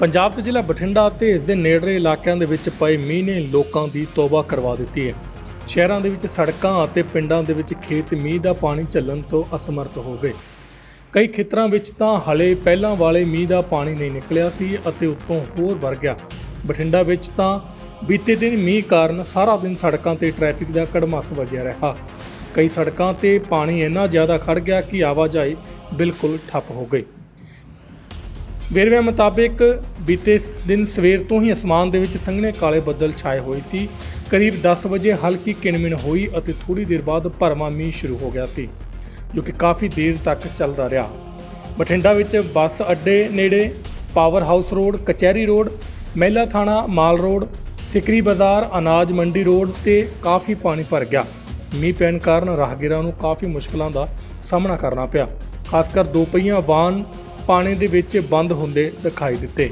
ਪੰਜਾਬ ਦੇ ਜ਼ਿਲ੍ਹਾ ਬਠਿੰਡਾ ਅਤੇ ਇਸ ਦੇ ਨੇੜਲੇ ਇਲਾਕਿਆਂ ਦੇ ਵਿੱਚ ਪਏ ਮੀਂਹ ਨੇ ਲੋਕਾਂ ਦੀ ਤੋਬਾ ਕਰਵਾ ਦਿੱਤੀ ਹੈ। ਸ਼ਹਿਰਾਂ ਦੇ ਵਿੱਚ ਸੜਕਾਂ ਅਤੇ ਪਿੰਡਾਂ ਦੇ ਵਿੱਚ ਖੇਤ ਮੀਂਹ ਦਾ ਪਾਣੀ ਝੱਲਣ ਤੋਂ ਅਸਮਰਥ ਹੋ ਗਏ। ਕਈ ਖੇਤਰਾਂ ਵਿੱਚ ਤਾਂ ਹਲੇ ਪਹਿਲਾਂ ਵਾਲੇ ਮੀਂਹ ਦਾ ਪਾਣੀ ਨਹੀਂ ਨਿਕਲਿਆ ਸੀ ਅਤੇ ਉੱਤੋਂ ਹੋਰ ਵਰ ਗਿਆ। ਬਠਿੰਡਾ ਵਿੱਚ ਤਾਂ ਬੀਤੇ ਦਿਨ ਮੀਂਹ ਕਾਰਨ ਸਾਰਾ ਦਿਨ ਸੜਕਾਂ ਤੇ ਟ੍ਰੈਫਿਕ ਦਾ ਕੜਮਾਸ ਵੱਜਿਆ ਰਿਹਾ। ਕਈ ਸੜਕਾਂ ਤੇ ਪਾਣੀ ਇੰਨਾ ਜ਼ਿਆਦਾ ਖੜ ਗਿਆ ਕਿ ਆਵਾਜਾਈ ਬਿਲਕੁਲ ਠੱਪ ਹੋ ਗਈ। ਵੇਰਵਿਆਂ ਮੁਤਾਬਿਕ ਬੀਤੇ ਦਿਨ ਸਵੇਰ ਤੋਂ ਹੀ ਅਸਮਾਨ ਦੇ ਵਿੱਚ ਸੰਘਣੇ ਕਾਲੇ ਬੱਦਲ ਛਾਏ ਹੋਏ ਸੀ। ਕਰੀਬ 10 ਵਜੇ ਹਲਕੀ ਕਿਣਮਿਣ ਹੋਈ ਅਤੇ ਥੋੜੀ ਦੇਰ ਬਾਅਦ ਭਰਵਾਂ ਮੀਂਹ ਸ਼ੁਰੂ ਹੋ ਗਿਆ ਸੀ, ਜੋ ਕਿ ਕਾਫੀ ਦੇਰ ਤੱਕ ਚੱਲਦਾ ਰਿਹਾ। ਬਠਿੰਡਾ ਵਿੱਚ ਬੱਸ ਅੱਡੇ ਨੇੜੇ ਪਾਵਰ ਹਾਊਸ ਰੋਡ, ਕਚਹਿਰੀ ਰੋਡ, ਮਹਿਲਾ ਥਾਣਾ ਮਾਲ ਰੋਡ, ਸਿਕਰੀ ਬਾਜ਼ਾਰ, ਅਨਾਜ ਮੰਡੀ ਰੋਡ ਤੇ ਕਾਫੀ ਪਾਣੀ ਭਰ ਗਿਆ। ਮੀਂਹ ਪੈਣ ਕਾਰਨ ਰਾਹਗੀਰਾਂ ਨੂੰ ਕਾਫੀ ਮੁਸ਼ਕਲਾਂ ਦਾ ਸਾਹਮਣਾ ਕਰਨਾ ਪਿਆ। ਖਾਸ ਕਰ ਦੋ ਪਹੀਆਂ ਵਾਹਨ ਪਾਣੀ ਦੇ ਵਿੱਚ ਬੰਦ ਹੁੰਦੇ ਦਿਖਾਈ ਦਿੱਤੇ।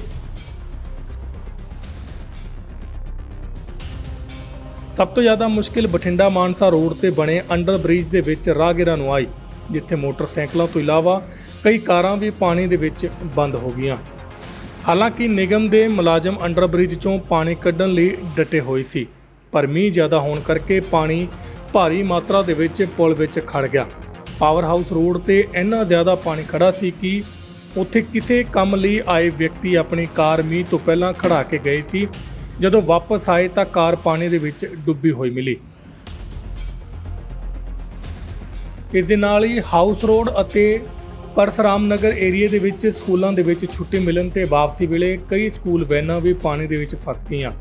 ਸਭ ਤੋਂ ਜ਼ਿਆਦਾ ਮੁਸ਼ਕਿਲ ਬਠਿੰਡਾ ਮਾਨਸਾ ਰੋਡ ਤੇ ਬਣੇ ਅੰਡਰ ਬ੍ਰਿਜ ਦੇ ਵਿੱਚ ਰਾਹਗੀਰਾਂ ਨੂੰ ਆਈ, ਜਿੱਥੇ ਮੋਟਰਸਾਈਕਲਾਂ ਤੋਂ ਇਲਾਵਾ ਕਈ ਕਾਰਾਂ ਵੀ ਪਾਣੀ ਦੇ ਵਿੱਚ ਬੰਦ ਹੋ ਗਈਆਂ। ਹਾਲਾਂਕਿ ਨਿਗਮ ਦੇ ਮੁਲਾਜ਼ਮ ਅੰਡਰ ਬ੍ਰਿਜ ਚੋਂ ਪਾਣੀ ਕੱਢਣ ਲਈ ਡਟੇ ਹੋਏ ਸੀ, ਪਰ ਮੀਂਹ ਜ਼ਿਆਦਾ ਹੋਣ ਕਰਕੇ ਪਾਣੀ ਭਾਰੀ ਮਾਤਰਾ ਦੇ ਵਿੱਚ ਪੁਲ ਵਿੱਚ ਖੜ ਗਿਆ। ਪਾਵਰ ਹਾਊਸ ਰੋਡ ਤੇ ਇੰਨਾ ਜ਼ਿਆਦਾ ਪਾਣੀ ਖੜਾ ਸੀ ਕਿ ਉੱਥੇ ਕਿਸੇ ਕੰਮ ਲਈ ਆਏ ਵਿਅਕਤੀ ਆਪਣੀ ਕਾਰ ਮੀਂਹ ਤੋਂ ਪਹਿਲਾਂ ਖੜਾ ਕੇ ਗਏ ਸੀ। ਜਦੋਂ ਵਾਪਸ ਆਏ ਤਾਂ ਕਾਰ ਪਾਣੀ ਦੇ ਵਿੱਚ ਡੁੱਬੀ ਹੋਈ ਮਿਲੀ। ਇਸ ਦੇ ਨਾਲ ਹੀ ਹਾਊਸ ਰੋਡ ਅਤੇ ਪਰਸਰਾਮ ਨਗਰ ਏਰੀਏ ਦੇ ਵਿੱਚ ਸਕੂਲਾਂ ਦੇ ਵਿੱਚ ਛੁੱਟੀ ਮਿਲਣ ਤੇ ਵਾਪਸੀ ਵੇਲੇ ਕਈ ਸਕੂਲ ਵੈਨਾਂ ਵੀ ਪਾਣੀ ਦੇ ਵਿੱਚ ਫਸ ਗਈਆਂ।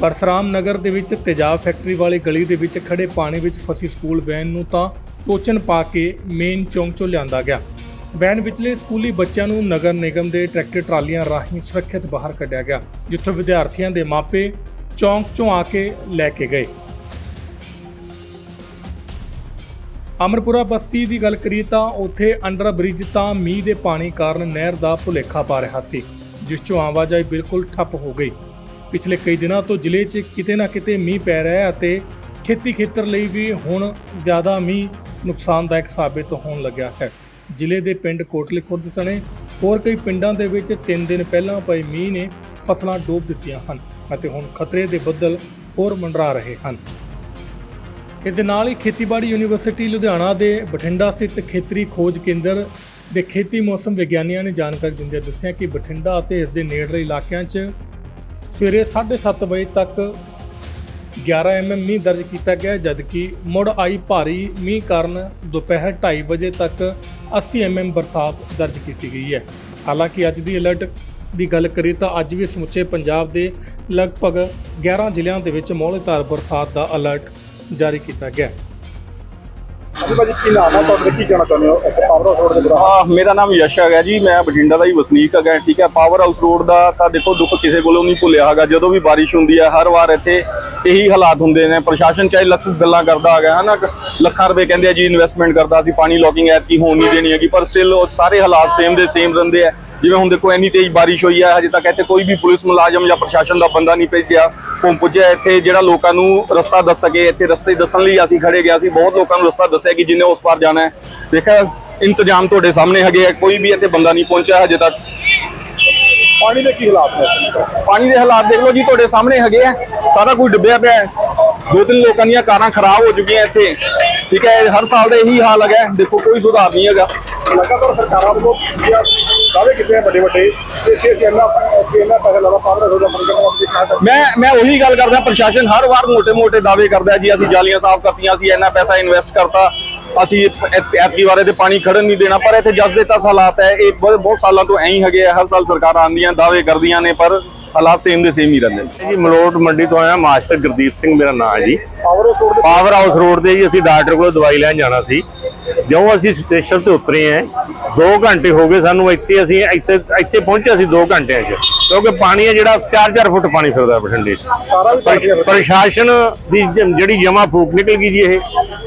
ਪਰਸਰਾਮ ਨਗਰ ਦੇ ਵਿੱਚ ਤੇਜ਼ਾਬ ਫੈਕਟਰੀ ਵਾਲੀ ਗਲੀ ਦੇ ਵਿੱਚ ਖੜੇ ਪਾਣੀ ਵਿੱਚ ਫਸੀ ਸਕੂਲ ਵੈਨ ਨੂੰ ਤਾਂ ਟੋਚਨ ਪਾ ਕੇ ਮੇਨ ਚੌਂਕ 'ਚੋਂ ਲਿਆਂਦਾ ਗਿਆ। ਵੈਨ ਵਿਚਲੇ ਸਕੂਲੀ ਬੱਚਿਆਂ ਨੂੰ ਨਗਰ ਨਿਗਮ ਦੇ ਟਰੈਕਟਰ ਟਰਾਲੀਆਂ ਰਾਹੀਂ ਸੁਰੱਖਿਅਤ ਬਾਹਰ ਕੱਢਿਆ ਗਿਆ, ਜਿੱਥੋਂ ਵਿਦਿਆਰਥੀਆਂ ਦੇ ਮਾਪੇ ਚੌਂਕ 'ਚੋਂ ਆ ਕੇ ਲੈ ਕੇ ਗਏ। ਅਮਰਪੁਰਾ ਬਸਤੀ ਦੀ ਗੱਲ ਕਰੀਏ ਤਾਂ ਉੱਥੇ ਅੰਡਰ ਬ੍ਰਿਜ ਤਾਂ ਮੀਂਹ ਦੇ ਪਾਣੀ ਕਾਰਨ ਨਹਿਰ ਦਾ ਭੁਲੇਖਾ ਪਾ ਰਿਹਾ ਸੀ, ਜਿਸ 'ਚੋਂ ਆਵਾਜਾਈ ਬਿਲਕੁਲ ਠੱਪ ਹੋ ਗਈ। ਪਿਛਲੇ ਕਈ ਦਿਨਾਂ ਤੋਂ ਜ਼ਿਲ੍ਹੇ 'ਚ ਕਿਤੇ ਨਾ ਕਿਤੇ ਮੀਂਹ ਪੈ ਰਿਹਾ ਹੈ ਅਤੇ ਖੇਤੀ ਖੇਤਰ ਲਈ ਵੀ ਹੁਣ ਜ਼ਿਆਦਾ ਮੀਂਹ ਨੁਕਸਾਨਦਾਇਕ ਸਾਬਿਤ ਹੋਣ ਲੱਗਿਆ ਹੈ। ਜ਼ਿਲ੍ਹੇ ਦੇ ਪਿੰਡ ਕੋਟਲੇ ਖੁਰਦ ਸਣੇ। ਹੋਰ ਕਈ ਪਿੰਡਾਂ ਦੇ ਵਿੱਚ 3 ਦਿਨ ਪਹਿਲਾਂ ਪਏ ਮੀਂਹ ਨੇ ਫਸਲਾਂ ਡੋਬ ਦਿੱਤੀਆਂ ਹਨ ਅਤੇ ਹੁਣ ਖਤਰੇ ਦੇ ਬੱਦਲ ਹੋਰ ਮੰਡਰਾ ਰਹੇ ਹਨ। ਇਸ ਦੇ ਨਾਲ ਹੀ ਖੇਤੀਬਾੜੀ ਯੂਨੀਵਰਸਿਟੀ ਲੁਧਿਆਣਾ ਦੇ ਬਠਿੰਡਾ ਸਥਿਤ ਖੇਤਰੀ ਖੋਜ ਕੇਂਦਰ ਦੇ ਖੇਤੀ ਮੌਸਮ ਵਿਗਿਆਨੀਆਂ ਨੇ ਜਾਣਕਾਰੀ ਦਿੰਦਿਆਂ ਦੱਸਿਆ ਕਿ ਬਠਿੰਡਾ ਅਤੇ ਇਸ ਦੇ ਨੇੜਲੇ ਇਲਾਕਿਆਂ 'ਚ ਸਵੇਰੇ 7:30 ਵਜੇ ਤੱਕ 11 ਐਮਐਮ ਮੀਂਹ ਦਰਜ ਕੀਤਾ ਗਿਆ, ਜਦਕਿ ਮੁੜ ਆਈ ਭਾਰੀ ਮੀਂਹ ਕਾਰਨ ਦੁਪਹਿਰ 2:30 ਵਜੇ ਤੱਕ 80 ਐਮਐਮ ਬਰਸਾਤ ਦਰਜ ਕੀਤੀ ਗਈ ਹੈ। ਹਾਲਾਂਕਿ ਅੱਜ ਦੀ ਅਲਰਟ ਦੀ ਗੱਲ ਕਰੀਏ ਤਾਂ ਅੱਜ ਵੀ ਸਮੁੱਚੇ ਪੰਜਾਬ ਦੇ ਲਗਭਗ 11 ਜ਼ਿਲ੍ਹਿਆਂ ਦੇ ਵਿੱਚ ਮੌਲੇਧਾਰ ਬਰਸਾਤ ਦਾ ਅਲਰਟ ਜਾਰੀ ਕੀਤਾ ਗਿਆ ਹੈ ਭਾਜੀ, ਕੀ ਨਾਮ ਆ? ਤੁਹਾਡਾ ਕੀ ਕਹਿਣਾ ਚਾਹੁੰਦੇ ਹੋ? ਇੱਕ ਪਾਵਰ ਹਾਊਸ ਰੋਡ ਦੇ ਬੁਰਾ ਹਾਂ ਮੇਰਾ ਨਾਮ ਯਸ਼ ਹੈਗਾ ਜੀ। ਮੈਂ ਬਠਿੰਡਾ ਦਾ ਹੀ ਵਸਨੀਕ ਹੈਗਾ, ਠੀਕ ਹੈ। ਪਾਵਰ ਹਾਊਸ ਰੋਡ ਦਾ ਤਾਂ ਦੇਖੋ, ਦੁੱਖ ਕਿਸੇ ਕੋਲੋਂ ਨਹੀਂ ਭੁੱਲਿਆ ਹੈਗਾ। ਜਦੋਂ ਵੀ ਬਾਰਿਸ਼ ਹੁੰਦੀ ਹੈ, ਹਰ ਵਾਰ ਇੱਥੇ ਇਹੀ ਹਾਲਾਤ ਹੁੰਦੇ ਨੇ। ਪ੍ਰਸ਼ਾਸਨ ਚਾਹੇ ਲੱਖ ਗੱਲਾਂ ਕਰਦਾ ਹੈਗਾ, ਹਨਾ? ਲੱਖਾਂ ਰੁਪਏ ਕਹਿੰਦੇ ਆ ਜੀ ਇਨਵੈਸਟਮੈਂਟ ਕਰਦਾ ਅਸੀਂ ਪਾਣੀ ਲੌਕਿੰਗ ਐਤ ਕੀ ਹੋਣ ਨਹੀਂ ਦੇਣੀ ਹੈਗੀ, ਪਰ ਸਟਿਲ ਉਹ ਸਾਰੇ ਹਾਲਾਤ ਸੇਮ ਦੇ ਸੇਮ ਰਹਿੰਦੇ ਆ। ਜਿਵੇਂ ਹੁਣ ਦੇਖੋ ਇੰਨੀ ਤੇਜ਼ ਬਾਰਿਸ਼ ਹੋਈ ਹੈ ਹਜੇ ਤੱਕ ਇੱਥੇ ਕੋਈ ਵੀ ਪੁਲਿਸ ਮੁਲਾਜ਼ਮ ਜਾਂ ਪ੍ਰਸ਼ਾਸਨ ਦਾ ਬੰਦਾ ਨਹੀਂ ਭੇਜਿਆ। ਹੁਣ ਪੁੱਜਿਆ ਇੱਥੇ ਜਿਹੜਾ ਲੋਕਾਂ ਨੂੰ ਰਸਤਾ ਦੱਸ ਸਕੇ ਇੱਥੇ ਰਸਤੇ ਦੱਸਣ ਲਈ ਅਸੀਂ ਖੜੇ ਗਿਆ ਸੀ। ਬਹੁਤ ਲੋਕਾਂ ਨੂੰ ਰਸਤਾ ਦੱਸਿਆ ਕਿ ਜਿੰਨੇ ਉਸ ਪਾਰ ਜਾਣਾ ਹੈ। ਦੇਖਿਆ ਇੰਤਜ਼ਾਮ ਤੁਹਾਡੇ ਸਾਹਮਣੇ ਹੈਗੇ ਆ ਕੋਈ ਵੀ ਇੱਥੇ ਬੰਦਾ ਨਹੀਂ ਪਹੁੰਚਿਆ ਹਜੇ ਤੱਕ। ਪਾਣੀ ਦੇ ਕੀ ਹਾਲਾਤ ਨੇ? ਪਾਣੀ ਦੇ ਹਾਲਾਤ ਦੇਖ ਲਓ ਜੀ ਤੁਹਾਡੇ ਸਾਹਮਣੇ ਹੈਗੇ ਆ। ਸਾਰਾ ਕੁਝ ਡੁੱਬਿਆ ਪਿਆ ਹੈ। ਦੋ ਤਿੰਨ ਲੋਕਾਂ ਦੀਆਂ ਕਾਰਾਂ ਖਰਾਬ ਹੋ ਚੁੱਕੀਆਂ ਇੱਥੇ। ਠੀਕ ਹੈ ਹਰ ਸਾਲ ਦਾ ਇਹੀ ਹਾਲ ਹੈਗਾ। ਦੇਖੋ ਕੋਈ ਸੁਧਾਰ ਨਹੀਂ ਹੈਗਾ। ਲਗਾਤਾਰ ਸਰਕਾਰਾਂ ਵੱਲੋਂ ਦਾਅਵੇ ਕੀਤੇ ਵੱਡੇ ਵੱਡੇ। ਕਿ ਅਸੀਂ ਇੰਨਾ ਇੰਨਾ ਪੈਸਾ ਲਾਵਾ ਪਾਰ ਹੋ ਜਾ ਮੈਂ ਮੈਂ ਉਹੀ ਗੱਲ ਕਰਦਾ ਪ੍ਰਸ਼ਾਸਨ ਹਰ ਵਾਰ ਮੋਟੇ ਮੋਟੇ ਦਾਅਵੇ ਕਰਦਾ ਜੀ ਅਸੀਂ ਜਾਲੀਆਂ ਸਾਫ਼ ਕਰਤੀਆਂ ਅਸੀਂ ਇੰਨਾ ਪੈਸਾ ਇਨਵੈਸਟ ਕਰਤਾ ਅਸੀਂ ਐਤਕੀ ਵਾਰੇ ਤੇ ਪਾਣੀ ਖੜਨ ਨਹੀਂ ਦੇਣਾ ਪਰ ਇੱਥੇ ਜਸ ਦੇ ਤਾਂ ਹਾਲਾਤ ਹੈ ਇਹ ਬਹੁਤ ਸਾਲਾਂ ਤੋਂ ਐਂ ਹੀ ਹੈਗੇ ਹਰ ਸਾਲ ਸਰਕਾਰਾਂ ਆਂਦੀਆਂ ਦਾਅਵੇ ਕਰਦੀਆਂ ਨੇ ਪਰ ਹਾਲਾਤ ਸੇਮ ਦੇ ਸੇਮ ਹੀ ਰਹਿੰਦੇ ਨੇ। ਜੀ ਮਲੋਟ ਮੰਡੀ ਤੋਂ ਆਇਆ ਮਾਸਟਰ ਗੁਰਦੀਪ ਸਿੰਘ ਮੇਰਾ ਨਾਮ ਹੈ ਜੀ। ਪਾਵਰ ਹਾਊਸ ਰੋਡ ਦੇ ਜੀ ਅਸੀਂ ਡਾਕਟਰ ਕੋਲ ਦਵਾਈ ਲੈਣ ਜਾਣਾ ਸੀ। ਜਿਉਂ ਅਸੀਂ ਸਟੇਸ਼ਨ ਤੇ ਉਤਰੇ ਆਂ 2 ਘੰਟੇ ਹੋ ਗਏ ਸਾਨੂੰ ਇੱਥੇ ਅਸੀਂ ਇੱਥੇ ਇੱਥੇ ਪਹੁੰਚੇ ਅਸੀਂ 2 ਘੰਟਿਆਂ 'ਚ। ਕਿਉਂਕਿ ਪਾਣੀ ਹੈ ਜਿਹੜਾ 4-4 ਫੁੱਟ ਪਾਣੀ ਫਿਰਦਾ ਬਠਿੰਡੇ 'ਚ। ਪ੍ਰਸ਼ਾਸਨ ਦੀ ਜਿਹੜੀ ਜਮਾ ਫੂਕ ਨਿਕਲ ਗਈ ਜੀ ਇਹ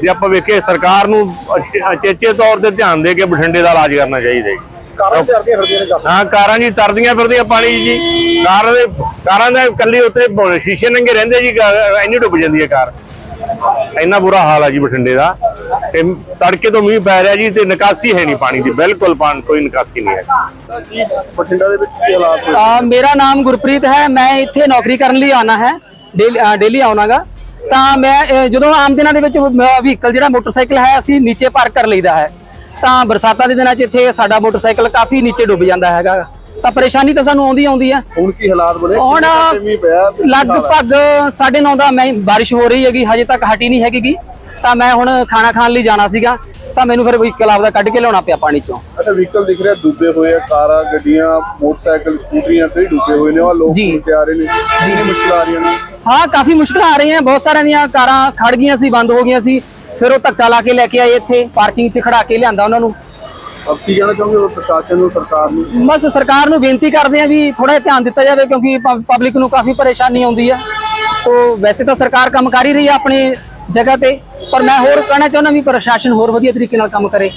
ਜੇ ਆਪਾਂ ਵੇਖੇ ਸਰਕਾਰ ਨੂੰ ਅਚ- ਅਚੇਚੇ ਤੌਰ ਤੇ ਧਿਆਨ ਦੇ ਕੇ ਬਠਿੰਡੇ ਦਾ ਇਲਾਜ ਕਰਨਾ ਚਾਹੀਦਾ ਜੀ। ਕਾਰਾਂ ਤੇ ਅਰਦੀਆਂ ਫਿਰਦੀਆਂ ਨੇ ਹਾਂ ਕਾਰਾਂ ਜੀ ਤਰਦੀਆਂ ਫਿਰਦੀਆਂ ਪਾਣੀ ਜੀ। ਕਾਰ ਦੇ ਕਾਰਾਂ ਦਾ ਕੱਲੀ ਉੱਤੇ ਸ਼ੀਸ਼ੇ ਨੰਗੇ ਰਹਿੰਦੇ ਜੀ ਇੰਨੀ ਡੁੱਬ ਜਾਂਦੀ ਹੈ ਕਾਰ। ਇੰਨਾ ਬੁਰਾ ਹਾਲ ਆ ਜੀ ਬਠਿੰਡੇ ਦਾ। ਤੇ ਤੜਕੇ ਤੋਂ ਮੀਂਹ ਪੈ ਰਿਹਾ ਜੀ ਤੇ ਨਿਕਾਸੀ ਹੈ ਨਹੀਂ ਪਾਣੀ ਦੀ ਬਿਲਕੁਲ ਪਾਣੀ ਕੋਈ ਨਿਕਾਸੀ ਨਹੀਂ ਹੈ। ਬਠਿੰਡਾ ਦੇ ਵਿੱਚ ਕੀ ਹਾਲਾਤ ਅ, ਮੇਰਾ ਨਾਮ ਗੁਰਪ੍ਰੀਤ ਹੈ ਮੈਂ ਇੱਥੇ ਨੌਕਰੀ ਕਰਨ ਲਈ ਆਉਣਾ ਹੈ ਡੇਲੀ ਆਉਣਾਗਾ। ਤਾਂ ਮੈਂ ਜਦੋਂ ਆਮ ਦਿਨਾਂ ਦੇ ਵਿੱਚ ਵਹੀਕਲ ਜਿਹੜਾ ਮੋਟਰਸਾਈਕਲ ਹੈ ਅਸੀਂ ਨੀਚੇ ਪਾਰਕ ਕਰ ਲਈਦਾ ਹੈ। ਤਾਂ ਬਰਸਾਤਾਂ ਦੇ ਦਿਨਾਂ 'ਚ ਇੱਥੇ ਸਾਡਾ ਮੋਟਰਸਾਈਕਲ ਕਾਫੀ ਨੀਚੇ ਡੁੱਬ ਜਾਂਦਾ ਹੈਗਾ। ਤਾਂ ਪਰੇਸ਼ਾਨੀ ਤਾਂ ਸਾਨੂੰ ਆਉਂਦੀ ਆਉਂਦੀ ਹੈ ਹੁਣ ਕੀ ਹਾਲਾਤ ਬਣੇ? ਹੁਣ? ਲਗਭਗ 9:30 ਦਾ ਮੈਂ ਬਾਰਿਸ਼ ਹੋ ਰਹੀ ਹੈਗੀ ਹਜੇ ਤੱਕ ਹਟੀ ਨਹੀਂ ਹੈਗੀ। ਤਾਂ ਮੈਂ ਹੁਣ ਖਾਣਾ ਖਾਣ ਲਈ ਜਾਣਾ ਸੀਗਾ। ਤਾਂ ਮੈਨੂੰ ਫਿਰ ਵਹੀਕਲ ਆਪਦਾ ਕੱਢ ਕੇ ਲਿਆਉਣਾ ਪਿਆ ਪਾਣੀ ਚੋਂ। ਅੱਛਾ ਵਹੀਕਲ ਦਿਖ ਰਿਹਾ ਡੁੱਬੇ ਹੋਏ ਆ ਕਾਰਾਂ ਗੱਡੀਆਂ ਮੋਟਰਸਾਈਕਲ ਸਕੂਟਰੀਆਂ ਕਈ ਡੁੱਬੇ ਹੋਏ ਨੇ ਉਹ ਲੋਕ ਜੀ। ਉੱਤੇ ਆ ਰਹੇ ਨੇ। ਕਿੰਨੀ ਮੁਸ਼ਕਲ ਆ ਰਹੀਆਂ ਨੇ। ਹਾਂ ਕਾਫੀ ਮੁਸ਼ਕਲਾਂ ਆ ਰਹੀਆਂ। ਬਹੁਤ ਸਾਰਿਆਂ ਦੀਆਂ ਕਾਰਾਂ ਖੜ ਗਈਆਂ ਸੀ ਬੰਦ ਹੋ ਗਈਆਂ ਸੀ। ਫਿਰ ਉਹ ਧੱਕਾ ਲਾ ਕੇ ਲੈ ਕੇ ਆਏ ਇੱਥੇ ਪਾਰਕਿੰਗ 'ਚ ਖੜਾ ਕੇ ਲਿਆਂਦਾ ਉਹਨਾਂ ਨੂੰ। ਅਬ ਕੀ ਕਹਿਣਾ ਚਾਹੁੰਗੇ ਉਹ ਪ੍ਰਸ਼ਾਸਨ ਨੂੰ ਸਰਕਾਰ ਨੂੰ? ਬਸ ਸਰਕਾਰ ਨੂੰ ਬੇਨਤੀ ਕਰਦੇ ਆ ਵੀ ਥੋੜਾ ਧਿਆਨ ਦਿੱਤਾ ਜਾਵੇ ਕਿਉਂਕਿ ਪਬਲਿਕ ਨੂੰ ਕਾਫੀ ਪਰੇਸ਼ਾਨੀ ਆਉਂਦੀ ਆ। ਤੋ ਵੈਸੇ ਤਾਂ ਸਰਕਾਰ ਕੰਮ ਕਰ ਹੀ ਰਹੀ ਹੈ ਆਪਣੀ ਜਗ੍ਹਾ ਤੇ ਪਰ ਮੈਂ ਹੋਰ ਕਹਿਣਾ ਚਾਹੁੰਦਾ ਵੀ ਪ੍ਰਸ਼ਾਸਨ ਹੋਰ ਵਧੀਆ ਤਰੀਕੇ ਨਾਲ ਕੰਮ ਕਰੇ।